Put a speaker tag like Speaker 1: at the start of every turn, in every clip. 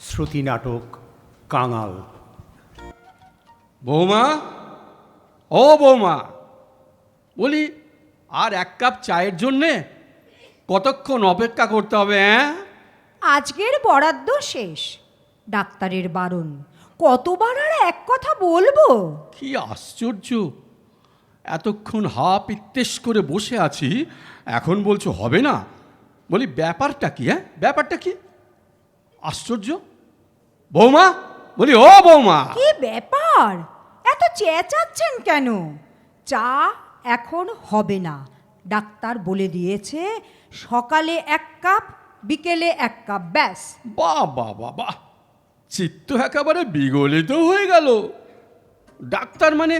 Speaker 1: শ্রুতি নাটক কাঙাল।
Speaker 2: বৌমা? ও বৌমা বলি আর এক কাপ চায়ের জন্যে কতক্ষণ অপেক্ষা করতে হবে হ্যাঁ
Speaker 3: আজকের বরাদ্দ শেষ ডাক্তারের বারণ। কতবার আর এক কথা বলব?
Speaker 2: কি আশ্চর্য! এতক্ষণ হা পিত্তেস করে বসে আছি এখন বলছো হবে না? বলি ব্যাপারটা কি হ্যাঁ ব্যাপারটা কি? আশ্চর্য? বৌমা? বলি ও বৌমা!
Speaker 3: কি ব্যাপার? এত চেঁচাচ্ছেন কেন? চা এখন হবে না। ডাক্তার বলে দিয়েছে সকালে এক কাপ বিকেলে এক কাপ ব্যাস।
Speaker 2: বাহ বাহ বাহ বাহ চিত্ত একেবারে বিগলিত হয়ে গেল। ডাক্তার মানে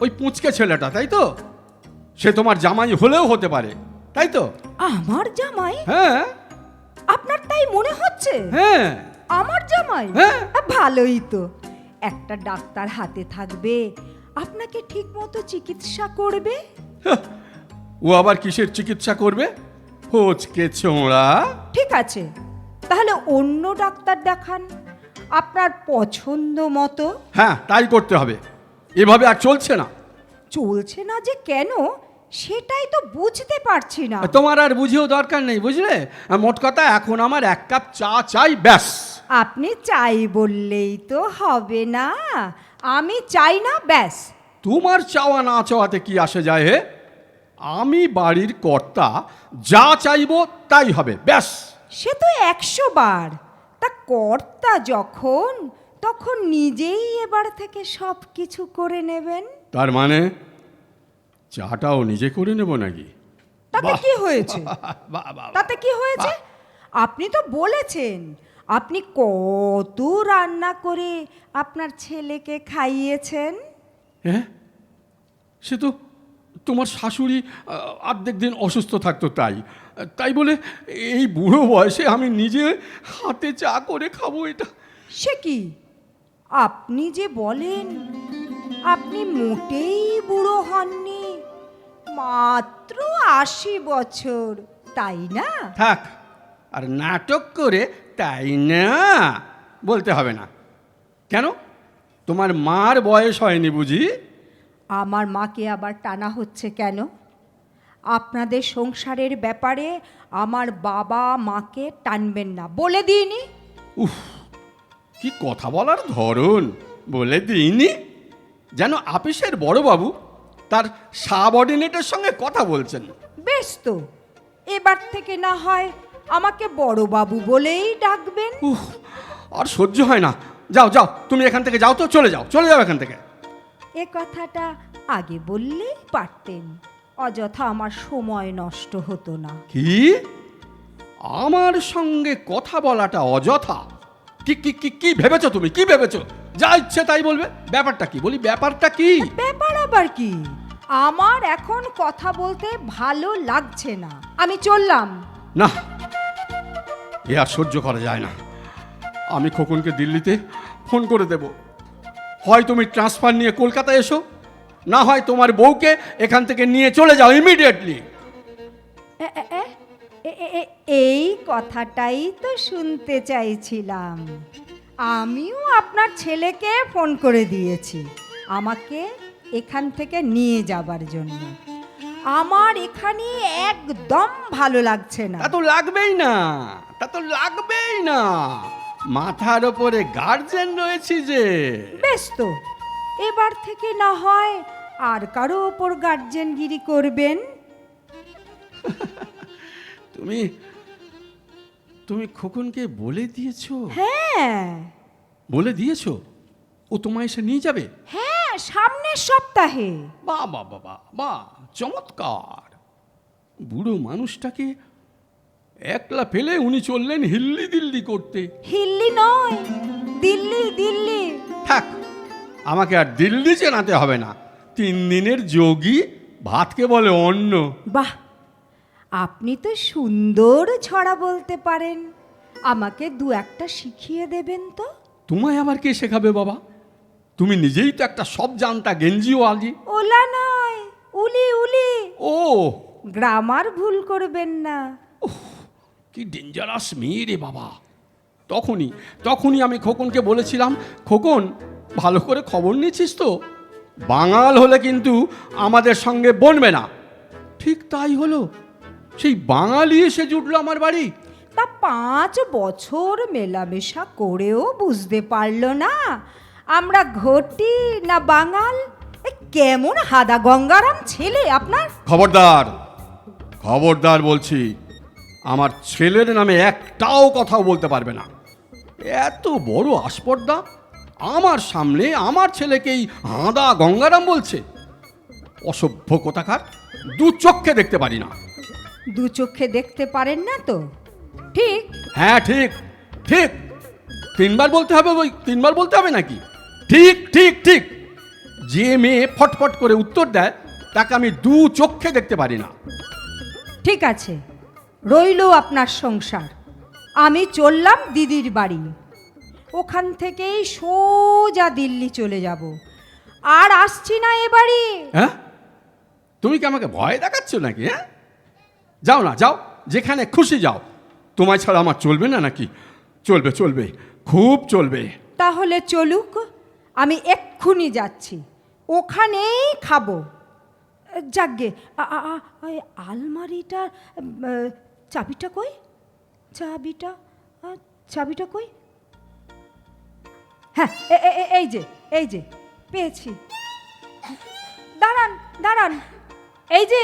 Speaker 2: ওই পুঁচকে ছেলেটা তাই তো? সে তোমার জামাই হলেও হতে পারে তাই তো?
Speaker 3: আমার জামাই?
Speaker 2: হ্যাঁ।
Speaker 3: আপনার তাই মনে হচ্ছে?
Speaker 2: হ্যাঁ।
Speaker 3: আমার জামাই?
Speaker 2: হ্যাঁ।
Speaker 3: ভালোই তো। একটা ডাক্তার হাতে থাকবে আপনাকে ঠিক মতো চিকিৎসা করবে?
Speaker 2: ও আবার কিসের চিকিৎসা করবে? হোচকে ছোঁড়া।
Speaker 3: ঠিক আছে তাহলে অন্য ডাক্তার দেখান আপনার পছন্দ মতো।
Speaker 2: হ্যাঁ তাই করতে হবে। এভাবে আর চলছে না।
Speaker 3: চলছে না যে কেন? সেটাই তো বুঝতে পারছি না।
Speaker 2: তোমার আর বুঝেও দরকার নেই বুঝলে? মোট কথা এখন আমার এক কাপ চা চাই ব্যাস।
Speaker 3: আপনি চাই বললেই তো হবে না। আমি চাই না ব্যাস।
Speaker 2: তোমার চাওয়া না চাওয়াতে কি আসে যায় হে? আমি বাড়ির কর্তা যা চাইব তাই হবে ব্যাস।
Speaker 3: সে তো একশো বার। তা কর্তা যখন তখন নিজেই এবার থেকে সব কিছু করে নেবেন।
Speaker 2: তার মানে? চাটাও নিজে করে নেব নাকি?
Speaker 3: তাতে কি হয়েছে? তাতে কি হয়েছে? আপনি তো বলেছেন আপনি কত রান্না করে আপনার ছেলেকে খাইয়েছেন।
Speaker 2: হ্যাঁ? সে তো তোমার শাশুড়ি অর্ধেক দিন অসুস্থ থাকতো তাই। তাই বলে এই বুড়ো বয়সে আমি নিজে হাতে চা করে খাব এটা।
Speaker 3: সে কি? আপনি যে বলেন আপনি মোটেই বুড়ো হননি। মাত্র আশি বছর তাই না?
Speaker 2: থাক আর নাটক করে তাই না? বলতে হবে না। কেন? তোমার মার বয়স হয়নি বুঝি?
Speaker 3: আমার মাকে আবার টানা হচ্ছে কেন? আপনাদের সংসারের ব্যাপারে আমার বাবা মাকে টানবেন না বলে দিইনি।
Speaker 2: উফ কি কথা বলার ধরন বলে দিইনি। যেন আপিসের বড়বাবু তার সাবঅর্ডিনেটের সঙ্গে কথা বলছেন।
Speaker 3: বেশ তো। এবার থেকে না হয় আমাকে বড় বাবু বলেই ডাকবেন।
Speaker 2: উফ আর সহ্য হয় না। যাও যাও তুমি এখান থেকে যাও তো চলে যাও চলে যাও এখান থেকে।
Speaker 3: এ কথাটা আগে বললেই পারতেন। অযথা আমার সময় নষ্ট হতো না।
Speaker 2: কি? আমার সঙ্গে কথা বলাটা অযথা? কি কি কি কি ভেবেছো তুমি? কি ভেবেছো? যা ইচ্ছে তাই বলবে। ব্যাপারটা কি? বলি ব্যাপারটা কি?
Speaker 3: ব্যাপার আবার কি? আমার এখন কথা বলতে ভালো লাগছে না। আমি চললাম।
Speaker 2: না এ আর সহ্য করা যায় না। আমি খোকনকে দিল্লিতে ফোন করে দেব। হয় তুমি ট্রান্সফার নিয়ে কলকাতায় এসো না হয় তোমার বউকে এখান থেকে নিয়ে চলে যাও ইমিডিয়েটলি
Speaker 3: এই কথাটাই তো শুনতে চাইছিলাম। আমিও আপনার ছেলেকে ফোন করে দিয়েছি। আমাকে এখান থেকে নিয়ে যাবার জন্য। আমার এখানে একদম ভালো লাগছে না।
Speaker 2: তা তো লাগবেই না তা তো লাগবেই না। মাথার ওপরে গার্জেন রয়েছে যে।
Speaker 3: বেশ তো এবার থেকে না হয় আর কারও ওপর গার্জেনগিরি করবেন?
Speaker 2: তুমি তুমি খোকনকে বলে দিয়েছ?
Speaker 3: হ্যাঁ।
Speaker 2: বলে দিয়েছ? ও তোমায় এসে নিয়ে যাবে?
Speaker 3: হ্যাঁ সামনের সপ্তাহে।
Speaker 2: বা বা বাবা বা চমৎকার। বুড়ো মানুষটাকে একলা ফেলে উনি চললেন হিল্লি দিল্লি করতে।
Speaker 3: হিল্লি নয় দিল্লি দিল্লি।
Speaker 2: থাক আমাকে আর দিল্লি চেনাতে হবে না। তিন দিনের যোগী ভাতকে বলে অন্ন।
Speaker 3: বাহ আপনি তো সুন্দর ছড়া বলতে পারেন। আমাকে দু একটা শিখিয়ে দেবেন তো?
Speaker 2: তোমায় আবার কে শেখাবে বাবা? তুমি নিজেই তো একটা সব জানতা গেঞ্জিও আলি
Speaker 3: ওলা নয় উলি উলি।
Speaker 2: ও।
Speaker 3: গ্রামার ভুল করবেন না।
Speaker 2: কি ডেঞ্জারাস মেয়ে রে বাবা। তখনই তখনই আমি খোকনকে বলেছিলাম খোকন ভালো করে খবর নিচ্ছিস তো? বাঙাল হলে কিন্তু আমাদের সঙ্গে বনবে না। ঠিক তাই হলো। সেই বাঙালি এসে জুটলো আমার বাড়ি।
Speaker 3: তা পাঁচ বছর মেলামেশা করেও বুঝতে পারল না। আমরা ঘটি না বাঙাল? এ কেমন হাদা গঙ্গারাম ছেলে আপনার?
Speaker 2: খবরদার খবরদার বলছি আমার ছেলের নামে একটাও কথাও বলতে পারবে না। এত বড় আস্পর্দা? আমার সামনে আমার ছেলেকেই হাঁদা গঙ্গারাম বলছে? অসভ্য কোথাকার? দু চক্ষে দেখতে পারি না।
Speaker 3: দু চোখে দেখতে পারেন না তো? ঠিক?
Speaker 2: হ্যাঁ ঠিক ঠিক। তিনবার বলতে হবে ওই তিনবার বলতে হবে নাকি? ঠিক ঠিক ঠিক। যে মেয়ে ফটফট করে উত্তর দেয় তাকে আমি দু চক্ষে দেখতে পারি না।
Speaker 3: ঠিক আছে রইল আপনার সংসার। আমি চললাম দিদির বাড়ি। ওখান থেকেই সোজা দিল্লি চলে যাব। আর আসছি না এ বাড়ি।
Speaker 2: হ্যাঁ? তুমি কি আমাকে ভয় দেখাচ্ছ নাকি হ্যাঁ? যাও না যাও যেখানে খুশি যাও। তোমায় ছাড়া আমার চলবে না নাকি? চলবে চলবে খুব চলবে।
Speaker 3: তাহলে চলুক আমি এক্ষুনি যাচ্ছি। ওখানেই খাব। যাকগে আ- আ- আ- ওই আলমারিটার আহ, চাবিটা কই? চাবিটা চাবিটা কই? হ্যাঁ এই যে এই যে পেয়েছি। দাঁড়ান দাঁড়ান এই যে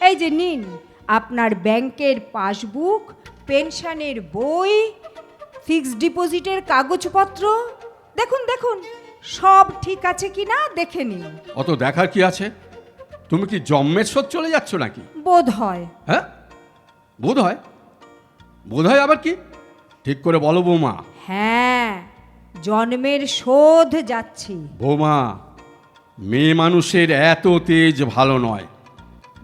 Speaker 3: এই যে নিন। আপনার ব্যাংকের পাসবুক পেনশনের বই ফিক্সড ডিপোজিটের কাগজপত্র। দেখুন দেখুন সব ঠিক আছে কি না দেখে নিন।
Speaker 2: অত দেখার কি আছে? তুমি কি জম্মের শোধ চলে যাচ্ছ নাকি?
Speaker 3: বোধ হয়।
Speaker 2: হ্যাঁ? বোধ হয়? বোধ হয় আবার কি? ঠিক করে বলো বৌমা।
Speaker 3: হ্যাঁ জন্মের শোধ যাচ্ছি।
Speaker 2: বৌমা মেয়ে মানুষের এত তেজ ভালো নয়।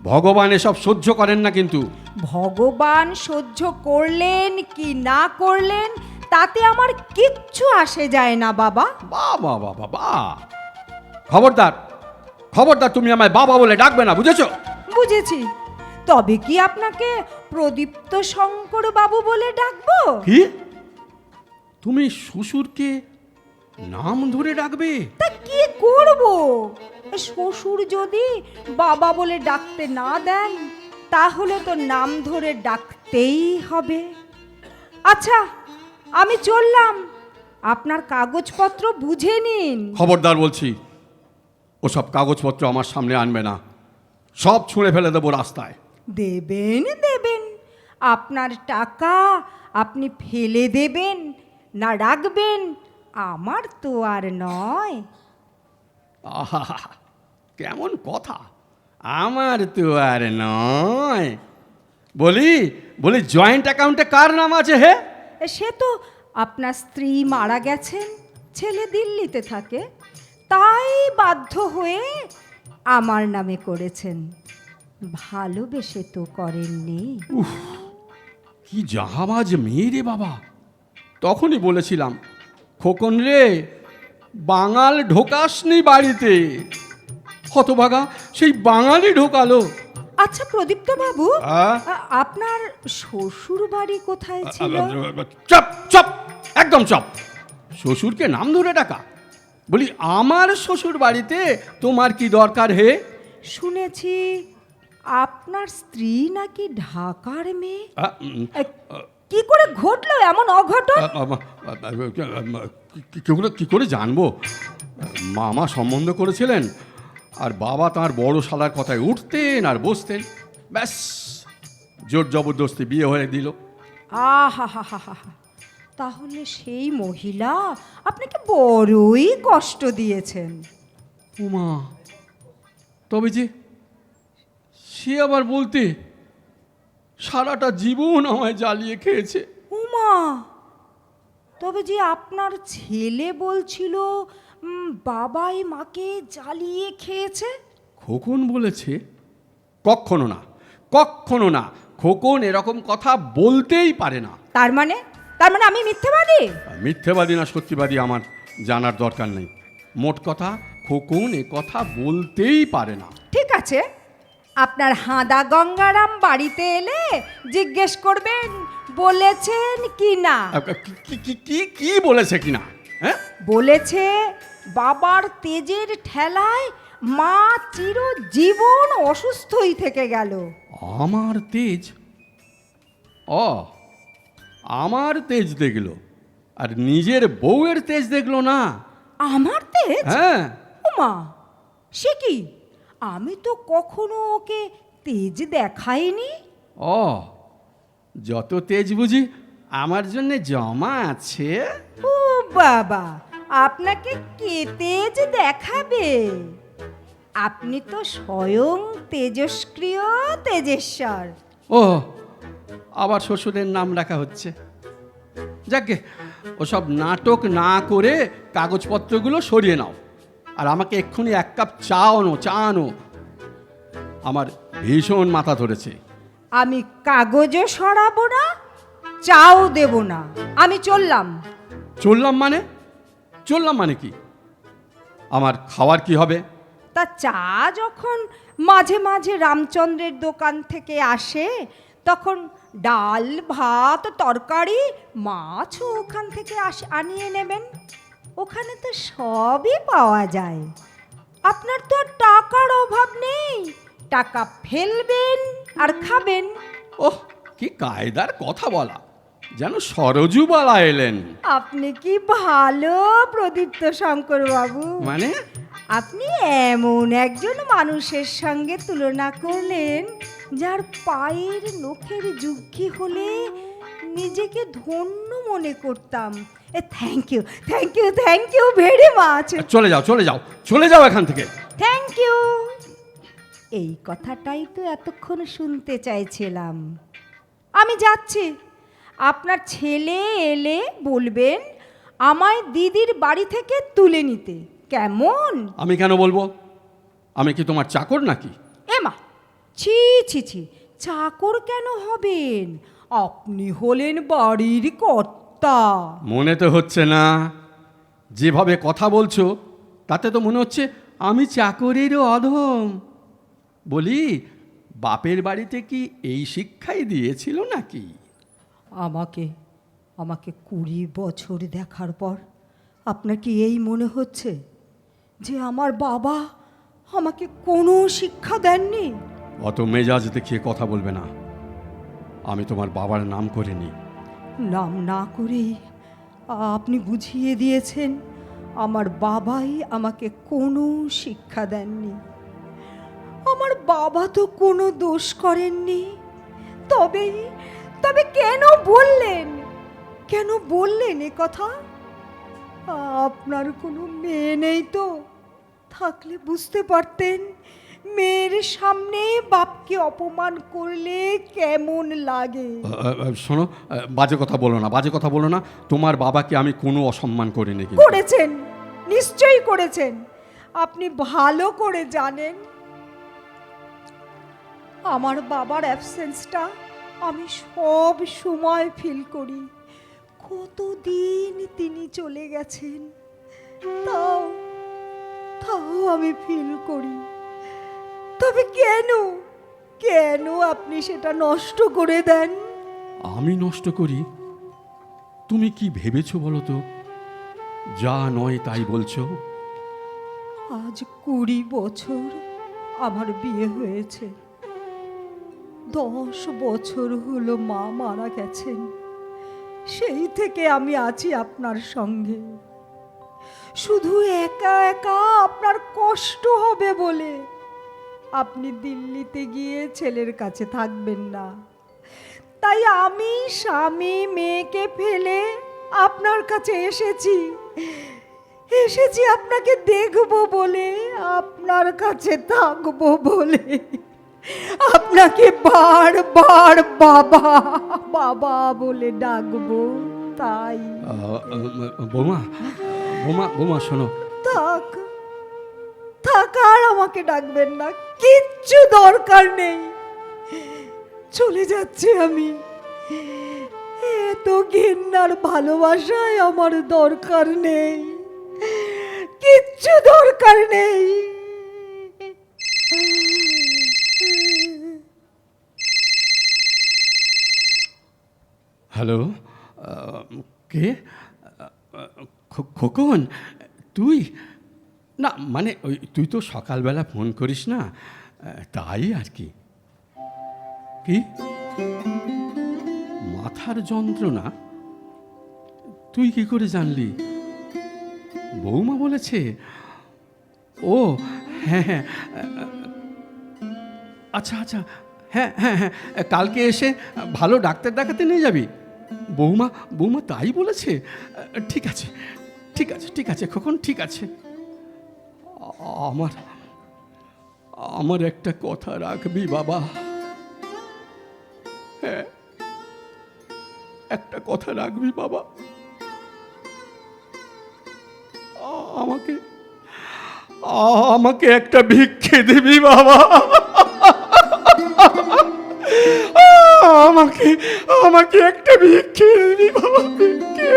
Speaker 2: ভগবান এসব সহ্য করেন না কিন্তু।
Speaker 3: ভগবান সহ্য করলেন কি না করলেন তাতে আমার কিচ্ছু আসে যায় না বাবা।
Speaker 2: বা বা বা বা বা। খবরদার খবরদার তুমি আমায় বাবা বলে ডাকবে না বুঝেছ?
Speaker 3: বুঝেছি। তবে কি আপনাকে প্রদীপ্ত শঙ্কর বাবু বলে ডাকবো?
Speaker 2: কি? তুমি শ্বশুরকে নাম ধরে ডাকবে?
Speaker 3: তা কি করব? শ্বশুর যদি বাবা বলে ডাকতে না দেন তাহলে তো নাম ধরে ডাকতেই হবে। আচ্ছা আমি চললাম। আপনার কাগজপত্র বুঝে নিন।
Speaker 2: খবরদার বলছি ওসব কাগজপত্র আমার সামনে আনবে না। সব ছুঁড়ে ফেলে দেবো রাস্তায়।
Speaker 3: দেবেন দেবেন। আপনার টাকা আপনি ফেলে দেবেন না রাখবেন আমার তো আর নয়।
Speaker 2: আহা কেমন কথা? আমার তো আর নয়। বলি বলি জয়েন্ট অ্যাকাউন্টে কার নাম আছে হে?
Speaker 3: সে তো আপনার স্ত্রী মারা গেছেন ছেলে দিল্লিতে থাকে তাই বাধ্য হয়ে আমার নামে করেছেন। ভালোবেসে তো করেননি।
Speaker 2: কি জাহাবাজ মেয়ে রে বাবা। তখনই বলেছিলাম খোকন রে বাঙাল ঢোকাসনি বাড়িতে। হতভাগা সেই বাঙালি ঢোকালো।
Speaker 3: আচ্ছা প্রদীপ্ত বাবু আপনার শ্বশুর বাড়ি কোথায় ছিল?
Speaker 2: চপ চপ একদম চপ। শ্বশুরকে নাম ধরে ডাকা। বলি আমার শ্বশুর বাড়িতে তোমার কি দরকার হে?
Speaker 3: শুনেছি আপনার স্ত্রী নাকি ঢাকার মেয়ে? কি করে ঘটলো এমন অঘটন?
Speaker 2: কি করে জানব? মামা সম্বন্ধ করেছিলেন আর বাবা তার বড় শালার কথায় উঠতেন আর বসতেন। ব্যাস জোর জবরদস্তি বিয়ে হয়ে দিল।
Speaker 3: আহা হা হা হা হা। তাহলে সেই মহিলা আপনাকে বড়ই কষ্ট দিয়েছেন।
Speaker 2: উমা তবে যে সে আবার বলতে সারাটা জীবন আমায় জ্বালিয়ে খেয়েছে।
Speaker 3: উমা তবে যে আপনার ছেলে বলছিল বাবাই মাকে জ্বালিয়ে খেয়েছে?
Speaker 2: খোকন বলেছে কখনো না কখনো না খোকন এরকম কথা বলতেই পারে না।
Speaker 3: তার মানে? তার মানে আমি মিথ্যেবাদী?
Speaker 2: মিথ্যেবাদী না সত্যিবাদী আমার জানার দরকার নেই। মোট কথা খোকন এ কথা বলতেই পারে না।
Speaker 3: ঠিক আছে আপনার হাঁদা গঙ্গারাম বাড়িতে এলে জিজ্ঞেস করবেন বলেছেন কি না
Speaker 2: কি কি- কি কি বলেছে কিনা? হ্যাঁ?
Speaker 3: বলেছে বাবার তেজের ঠেলায় মা চিরজীবন অসুস্থই থেকে গেল।
Speaker 2: আমার তেজ? ও আমার তেজ দেখল আর নিজের বউয়ের তেজ দেখল না।
Speaker 3: আমার তেজ?
Speaker 2: হ্যাঁ।
Speaker 3: মা সে কি? আমি তো কখনো ওকে তেজ দেখাইনি।
Speaker 2: ও যত তেজ বুঝি আমার জন্য জমা আছে।
Speaker 3: ও বাবা আপনাকে কে তেজ দেখাবে? আপনি তো স্বয়ং তেজস্ক্রিয় তেজেশ্বর।
Speaker 2: ও আবার শ্বশুরের নাম রাখা হচ্ছে। যাকে ওসব নাটক না করে কাগজপত্রগুলো সরিয়ে নাও। আর আমাকে এক্ষুনি এক কাপ চা আনো চা আনো আমার ভীষণ মাথা ধরেছে।
Speaker 3: আমি কাগজও সরাবো না চাও দেব না। আমি চললাম।
Speaker 2: চললাম মানে? চললাম মানে কি? আমার খাওয়ার কি হবে?
Speaker 3: তা চা যখন মাঝে মাঝে রামচন্দ্রের দোকান থেকে আসে তখন ডাল ভাত তরকারি মাছও ওখান থেকে আস আনিয়ে নেবেন। ওখানে তো সবই পাওয়া যায়। আপনার তো আর টাকার অভাব নেই। টাকা ফেলবেন আর খাবেন।
Speaker 2: ওহ কি কায়দার কথা বলা। যেন সরজুবালা এলেন।
Speaker 3: আপনি কি ভালো প্রদীপ্ত শঙ্কর বাবু।
Speaker 2: মানে?
Speaker 3: আপনি এমন একজন মানুষের সঙ্গে তুলনা করলেন যার পায়ের নখের যুগ্কি হলে নিজেকে ধন্য মনে করতাম। এ thank you thank you thank you very much
Speaker 2: চলে যাও চলে যাও চলে যাও এখান থেকে।
Speaker 3: থ্যাংক ইউ এই কথাটাই তো এতক্ষণ শুনতে চাইছিলাম। আমি যাচ্ছি। আপনার ছেলে এলে বলবেন আমায় দিদির বাড়ি থেকে তুলে নিতে। কেমন?
Speaker 2: আমি কেন বলব? আমি কি তোমার চাকর নাকি?
Speaker 3: এমা ছি ছি ছি চাকর কেন হবেন? আপনি হলেন বাড়ির কর্তা।
Speaker 2: মনে তো হচ্ছে না। যেভাবে কথা বলছো তাতে তো মনে হচ্ছে আমি চাকরেরও অধম। বলি বাপের বাড়িতে কি এই শিক্ষাই দিয়েছিল নাকি?
Speaker 3: আমাকে আমাকে কুড়ি বছর দেখার পর আপনার কি এই মনে হচ্ছে যে আমার বাবা আমাকে কোনো শিক্ষা দেননি?
Speaker 2: অত মেজাজ দেখিয়ে কথা বলবে না। আমি তোমার বাবার নাম করিনি।
Speaker 3: নাম না করেই আপনি বুঝিয়ে দিয়েছেন আমার বাবাই আমাকে কোনো শিক্ষা দেননি। আমার বাবা তো কোনো দোষ করেননি। তবে তবে কেন বললেন? কেন বললেন এ কথা? আপনার কোনো মেয়ে নেই তো। থাকলে বুঝতে পারতেন মেয়ের সামনে বাপকে অপমান করলে কেমন লাগে।
Speaker 2: শোনো বাজে কথা বলো না বাজে কথা বলো না। তোমার বাবাকে আমি কোনো অসম্মান করিনি
Speaker 3: করেছেন নিশ্চয়ই করেছেন। আপনি ভালো করে জানেন আমার বাবার অ্যাবসেন্সটা আমি সব সময় ফিল করি। কতদিন তিনি চলে গেছেন তাও তাও আমি ফিল করি। তবে কেন কেন আপনি সেটা নষ্ট করে দেন?
Speaker 2: আমি নষ্ট করি? তুমি কি ভেবেছো বলো তো? যা নয় তাই বলছো?
Speaker 3: আজ কুড়ি বছর আমার বিয়ে হয়েছে। দশ বছর হলো মা মারা গেছেন। সেই থেকে আমি আছি আপনার সঙ্গে। শুধু একা একা আপনার কষ্ট হবে বলে। আপনি দিল্লিতে গিয়ে ছেলের কাছে থাকবেন না। তাই আমি স্বামী, মেয়েকে ফেলে আপনার কাছে এসেছি। এসেছি আপনাকে দেখব বলে, আপনার কাছে থাকব বলে। আপনাকে বার বার বাবা বাবা বলে ডাকবো তাই।
Speaker 2: বৌমা বৌমা বৌমা শোনো।
Speaker 3: থাক থাক আর আমাকে ডাকবেন না কিচ্ছু দরকার নেই। চলে যাচ্ছি আমি। এত ঘেন্নার ভালোবাসায় আমার দরকার নেই। কিচ্ছু দরকার নেই।
Speaker 2: হ্যালো কে? খোকন, তুই? না মানে ওই, তুই তো সকালবেলা ফোন করিস না। তাই আর কি। কি? মাথার যন্ত্রণা? তুই কি করে জানলি? বৌমা বলেছে। ও হ্যাঁ হ্যাঁ। আচ্ছা আচ্ছা। হ্যাঁ হ্যাঁ হ্যাঁ। কালকে এসে ভালো ডাক্তার দেখাতে নিয়ে যাবি? বৌমা বৌমা তাই বলেছে? ঠিক আছে ঠিক আছে ঠিক আছে কখন ঠিক আছে। আমার আমার একটা কথা রাখবি বাবা। হ্যাঁ একটা কথা রাখবি বাবা। আমাকে আমাকে একটা ভিক্ষে দিবি বাবা। আমাকে আমাকে একটা ভিক্ষে দিবি বাবা ভিক্ষে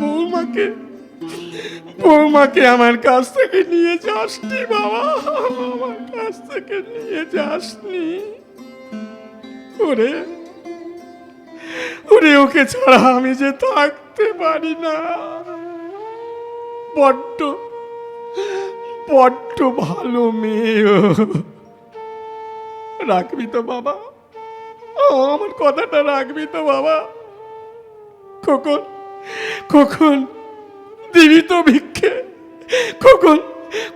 Speaker 2: বৌমাকে বৌমাকে আমার কাছ থেকে নিয়ে যাসনি বাবা, আমার কাছ থেকে নিয়ে যাসনি। ওরে ওরে ওকে ছাড়া আমি যে থাকতে পারি না। বড্ড বড্ড ভালো মেয়ে। রাখবি তো বাবা। আমার কথাটা রাখবি তো বাবা। কখন কখন দিবি তো ভিক্ষে। কখন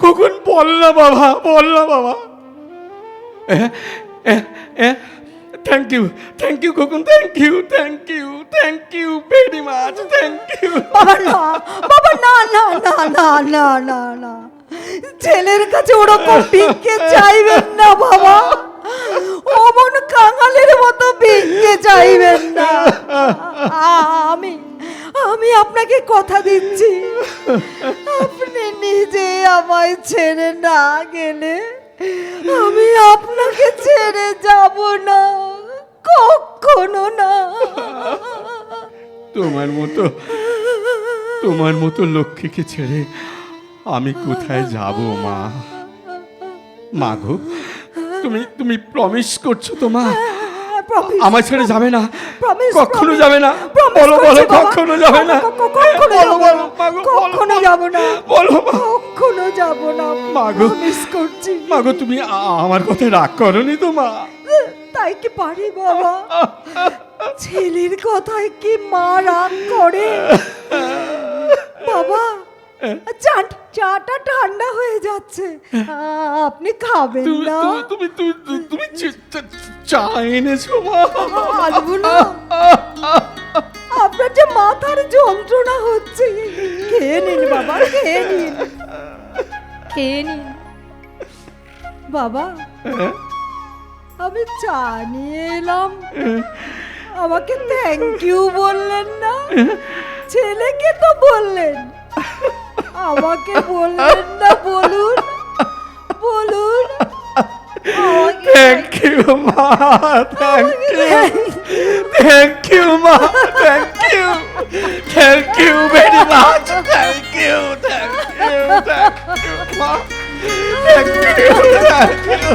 Speaker 2: কখন বল না বাবা, বল না বাবা। থ্যাংক ইউ থ্যাংক ইউ কখন thank you thank you thank you very much thank you
Speaker 3: বাবা, না বাবা, না না না না না না না। ছেলের কাছে ওরকম ভিক্ষে চাইবেন না বাবা। অমন কাঙালের মতো ভিক্ষে চাইবেন না। আমি আমি আপনাকে কথা দিচ্ছি। আপনি নিজে আমায় ছেড়ে না গেলে আমি আপনাকে ছেড়ে যাব না, কখনো না।
Speaker 2: তোমার মতো তোমার মতো লক্ষ্মীকে ছেড়ে আমি কোথায় যাব, মা? মা গো তুমি তুমি প্রমিস করছ তো মা?
Speaker 3: Promise,
Speaker 2: আমার ছেড়ে যাবে না। কখনো যাবে না। বলো বলো কখনো যাবে না। বলো বলো
Speaker 3: কখনো। যাব না।
Speaker 2: বলো
Speaker 3: কখনো যাব না।
Speaker 2: মা গো।
Speaker 3: মিস করছি
Speaker 2: মা গো তুমি আমার কথা রাগ করনি তো মা।
Speaker 3: তাই কি পারি বাবা? ছেলের কথায় কি মা রাগ করে? বাবা চা চাটা ঠান্ডা হয়ে যাচ্ছে। আপনি খাবেন না।
Speaker 2: তুমি- তুমি তুমি চা- এনেছো? মা
Speaker 3: না। আপনার যে মাথার যন্ত্রণা হচ্ছে খেয়ে নিন বাবা খেয়ে নিন। খেয়ে নিন। বাবা
Speaker 2: হ্যাঁ?
Speaker 3: আমি চা নিয়ে এলাম। আমাকে থ্যাংক ইউ বললেন না। ছেলেকে তো বললেন। আমাকে বললেন না বলুন বলুন। আমাকে
Speaker 2: থ্যাংক ইউ মা থ্যাংক ইউ থ্যাংক ইউ মা thank you thank you very much thank you thank you thank you মা থ্যাংক ইউ থ্যাংক ইউ